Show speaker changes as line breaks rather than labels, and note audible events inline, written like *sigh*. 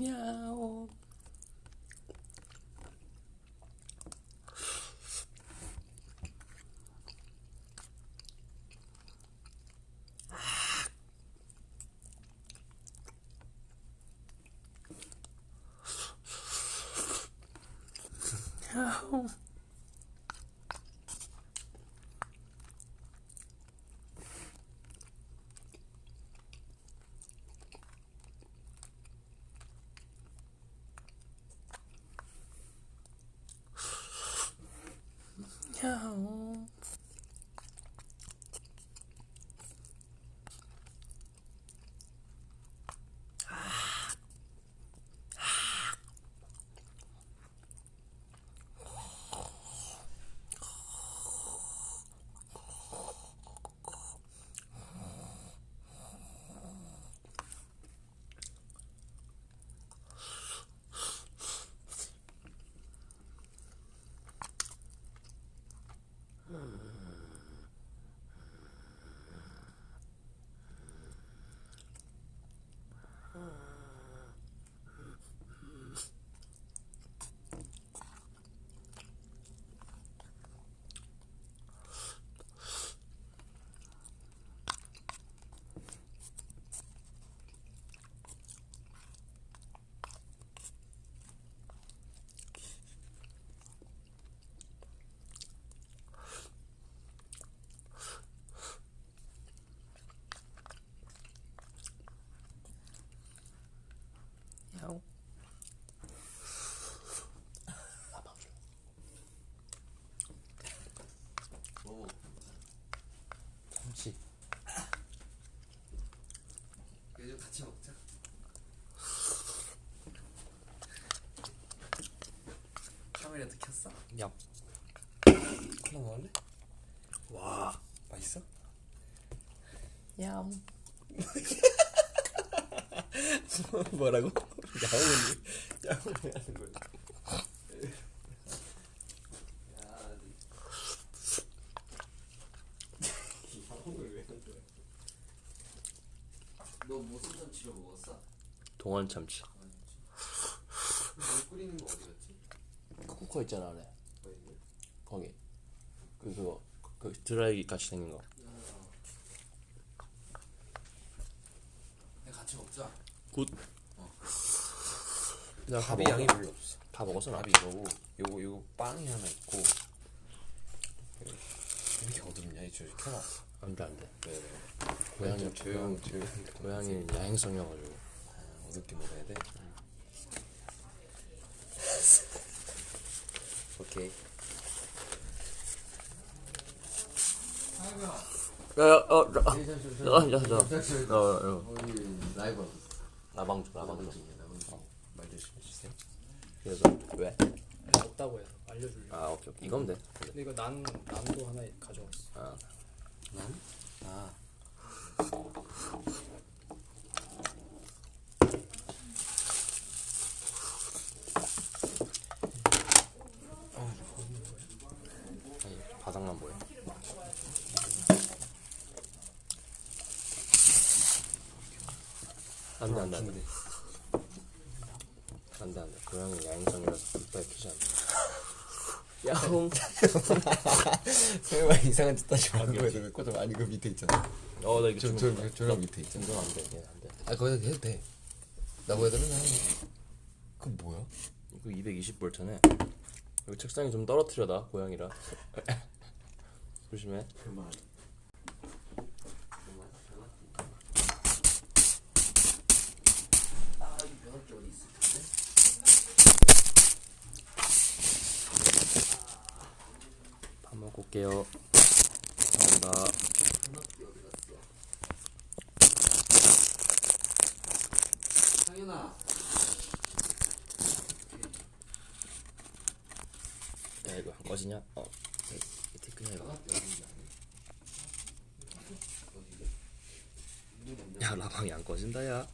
야옹. 야
카메라도 켰어?
야.
콜라 먹을래?
와.
맛있어?
야옹. *laughs*
뭐라고? 야옹은 야옹 왜 하는 거야? 야옹을 왜 하는 거야? 너 무슨 참치로 먹었어?
동원 참치.
물 끓이는 거 어디 갔지?
쿠커 있잖아 안에. 거기. 그 그거 그 드라이기 같이 생긴 거.
그냥 같이 먹자.
굿. 다
밥이. 양이 별로 없어.
다 먹었어 나.
밥이 이거고 요거 요거 빵이 하나 있고 왜 이렇게 어둡냐 이 줄이 켜놔
안돼 안돼.
네네
고양이
좀 조용 조용
고양이 야행성이어가지고.
아, 어둡게 먹어야 돼 오케이
야 야 어. 어. 야, 야, 야. 어, 어.
우리 라이브 하고 있어
나방주
라방
나방주.
중이야 라방 중말 조심해 주세요
그래서 왜?
없다고 해서 알려주려고.
아 오케이 오케이. 이거면 돼.
근데 이거 난 난도 하나 가져왔어.
아.
난? 아
아니 바닥만 보여. 안돼 안돼 안돼. 안돼 안돼. 고양이 야행성이라서 불빨 피지 않아. 야홍.
설마 이상한 짓 말고 해서 왜 꽂아 아니 그 밑에 있잖아
어나 이거
저,
좀
저, 저랑 밑에 있잖아
이건 안돼 이건 안돼.
아 거기다 해도 돼 나고 해도 되면 그 뭐야?
이거 220볼트네. 여기 책상이 좀 떨어뜨려다 고양이라. *laughs* 조심해.
그만
올게요. 감사합니다. 야 이거 안 꺼지냐? 어. 끄냐 이거. 야 라방이 안 꺼진다 야.